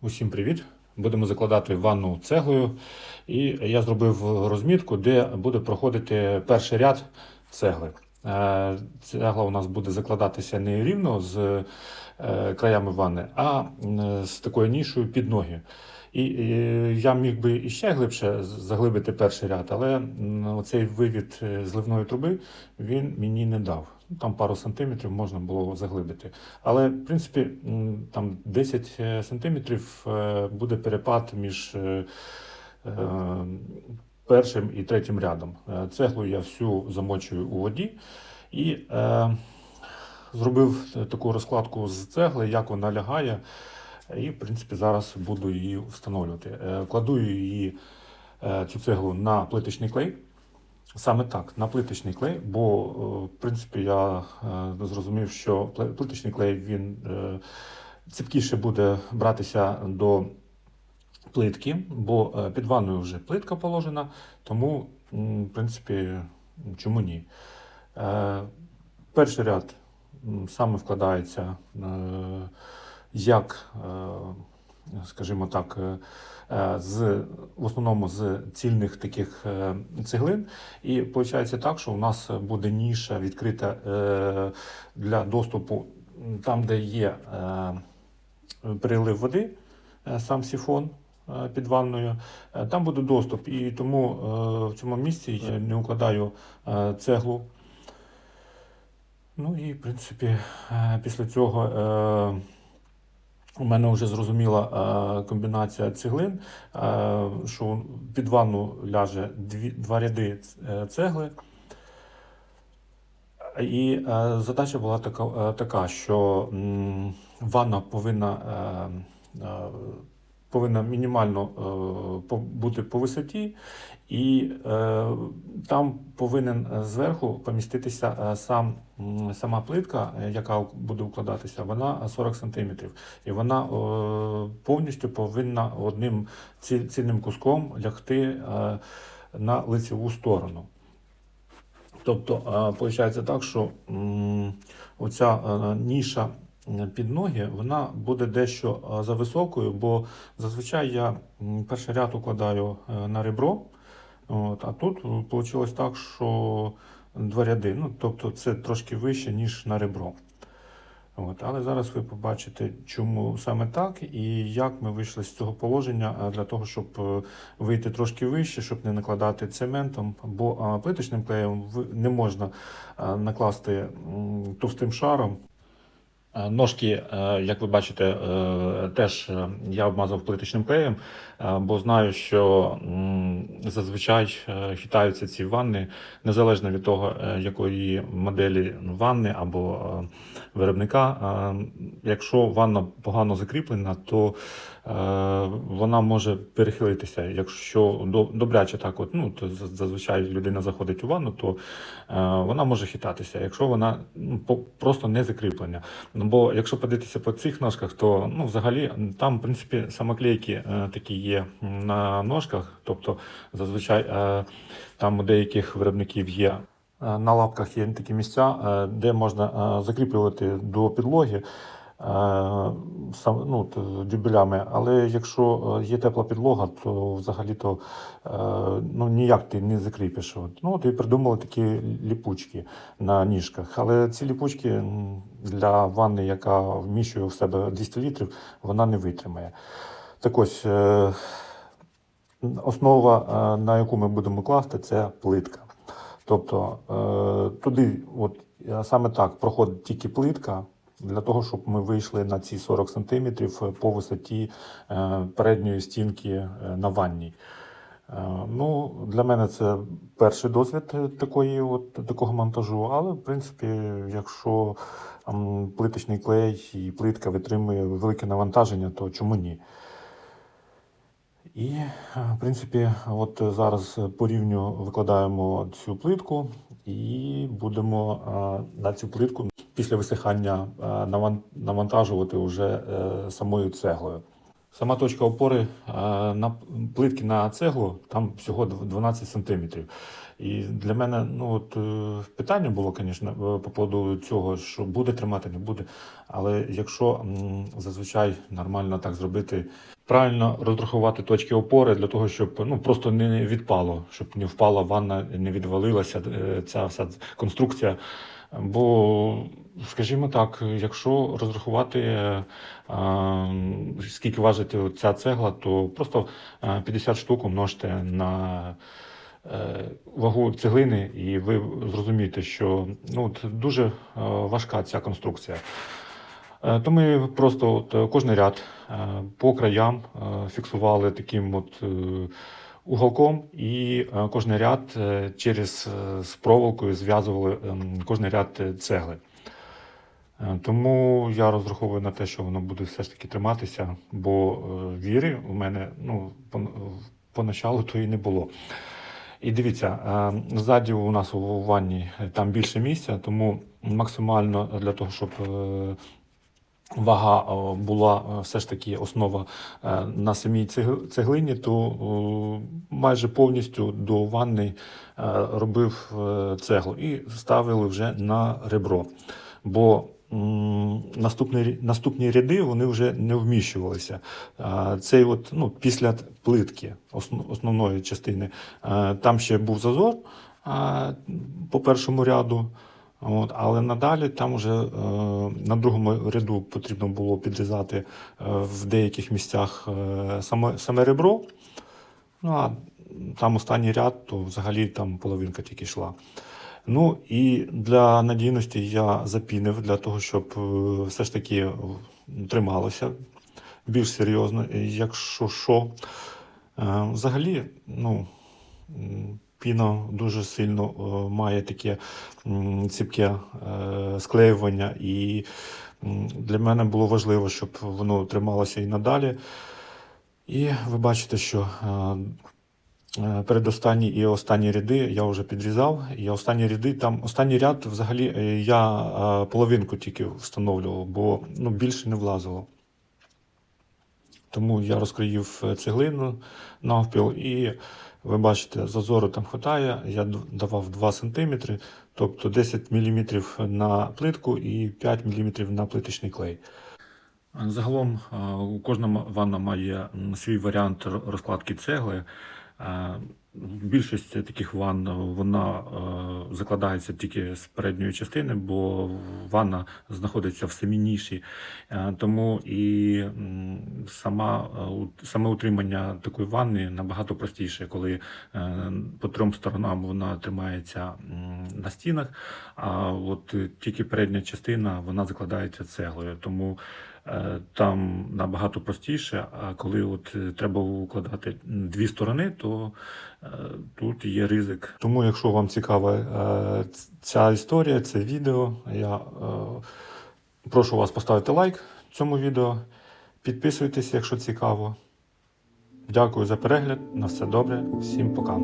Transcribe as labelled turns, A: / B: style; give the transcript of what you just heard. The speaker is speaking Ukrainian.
A: Усім привіт! Будемо закладати ванну цеглою. І я зробив розмітку, де буде проходити перший ряд цегли. Е, Цегла у нас буде закладатися не рівно з е, краями ванни, а з такою нішою під ноги. І е, я міг би іще глибше заглибити перший ряд, але м, оцей вивід зливної труби він мені не дав. Там пару сантиметрів можна було заглибити. Але, в принципі, там 10 е, сантиметрів е, буде перепад між е, першим і третім рядом. Цеглу я всю замочую у воді і зробив таку розкладку з цегли, як вона лягає. І, в принципі, зараз буду її встановлювати. Кладу її цю цеглу на плиточний клей. Саме так, на плиточний клей, бо, е, в принципі, я е, зрозумів, що плиточний клей він е, ціпкіше буде братися до плитки, бо під ванною вже плитка положена, тому, в принципі, чому ні. Перший ряд саме вкладається як, скажімо так, е, е, з, в основному з цільних таких е, цеглин. І виходить так, що у нас буде ніша відкрита для доступу там, де є прилив води, сам сіфон під ванною. Там буде доступ, і тому в цьому місці я не укладаю цеглу. Ну і, в принципі, після цього у мене вже зрозуміла е, комбінація цеглин, е, що під ванну ляже дві, два ряди е, цегли. І задача була така, така що ванна повинна, повинна мінімально е, бути по висоті, і е, там повинен е, зверху поміститися сам, сама плитка, яка буде укладатися, вона 40 см. І вона повністю повинна одним ці- цільним куском лягти на лицеву сторону. Тобто, виходить так, що оця ніша під ноги, вона буде дещо е, зависокою, бо зазвичай я перший ряд укладаю е, на ребро, от, а тут вийшло так, що два ряди. Ну, тобто це трошки вище, ніж на ребро. От, але зараз ви побачите, чому саме так і як ми вийшли з цього положення для того, щоб е, вийти трошки вище, щоб не накладати цементом, бо плиточним клеєм не можна накласти товстим шаром. Е, Ножки, е, як ви бачите, е, теж я обмазав плиточним клеєм, бо знаю, що зазвичай хитаються ці ванни незалежно від того, якої моделі ванни або виробника. Якщо ванна погано закріплена, то вона може перехилитися. Якщо добряче так, от, ну, то зазвичай людина заходить у ванну, то вона може хитатися, якщо вона ну, просто не закріплена. Бо якщо подивитися по цих ножках, то ну, взагалі там, в принципі, самоклейки е, такі є на ножках. Тобто, зазвичай е, там у деяких виробників є. е, На лапках є такі місця, е, де можна е, закріплювати до підлоги ну, дюбелями. Але якщо е, є тепла підлога, то взагалі-то е, ну, ніяк ти не закріпиш. Ну, от і придумали такі ліпучки на ніжках. Але ці ліпучки для ванни, яка вміщує в себе 200 літрів, вона не витримає. Так ось, е, основа, е, на яку ми будемо класти, це плитка. Тобто е, туди, от е, саме так, проходить тільки плитка. Для того, щоб ми вийшли на ці 40 см по висоті е, передньої стінки е, на ванній. Е, Ну, для мене це перший досвід е, такої, от, такого монтажу, але в принципі, якщо плиточний клей і плитка витримує велике навантаження, то чому ні? І, е, в принципі, от зараз по рівню викладаємо цю плитку і будемо е, на цю плитку після висихання е, навантажувати вже е, самою цеглою. Сама точка опори е, на плитки на цеглу там всього 12 сантиметрів. І для мене ну, от, е, питання було, звісно, е, по поводу цього, що буде тримати, не буде. Але якщо зазвичай нормально так зробити, правильно розрахувати точки опори для того, щоб ну, просто не відпало, щоб не впала ванна, не відвалилася е, ця вся конструкція. Бо, скажімо так, якщо розрахувати, е, скільки важить ця цегла, то просто е, 50 штук умножте на вагу цеглини, і ви зрозумієте, що ну, дуже е, важка ця конструкція. Е, То ми просто от, е, кожний ряд е, по краям е, фіксували таким от е, уголком, і е, кожний ряд е, через е, з проволокою зв'язували ем, кожний ряд е, цегли. Е, Тому я розраховую на те, що воно буде все ж таки триматися, бо е, віри у мене ну, поначалу то і не було. І дивіться, е, ззаді у нас у ванні там більше місця, тому максимально для того, щоб е, вага е, була все ж таки основа на самій цеглині, то майже повністю до ванни робив цеглу і ставили вже на ребро. Бо наступні, наступні ряди вони вже не вміщувалися. Цей от, ну, після плитки основної частини, там ще був зазор по першому ряду. От, але надалі там вже е, на другому ряду потрібно було підрізати е, в деяких місцях е, саме, саме ребро. Ну а там останній ряд, то взагалі там половинка тільки йшла. Ну і для надійності я запінив для того, щоб е, все ж таки е, трималося більш серйозно. Якщо що, Е, взагалі, ну, піна дуже сильно має таке ціпке склеювання, і для мене було важливо, щоб воно трималося і надалі. І ви бачите, що Передостанні і останні ряди я вже підрізав. І останні ряди там останній ряд взагалі е, я е, половинку тільки встановлював, бо ну, більше не влазило. Тому я розкроїв е, цеглину навпіл, і ви бачите, зазору там хватає. Я давав 2 см, тобто 10 мм на плитку і 5 мм на плиточний клей. Загалом е, кожна ванна має свій варіант розкладки цегли. Е, Більшість таких ванн вона е, закладається тільки з передньої частини, бо ванна знаходиться в самій ніші. Е, Тому і сама, е, саме утримання такої ванни набагато простіше, коли е, по трьом сторонам вона тримається на стінах, а от тільки передня частина вона закладається цеглою. Тому е, там набагато простіше. А коли от е, треба укладати дві сторони, то е, тут є ризик. Тому, якщо вам цікава ця історія, це відео, я прошу вас поставити лайк цьому відео, підписуйтесь, якщо цікаво. Дякую за перегляд. На все добре. Всім пока.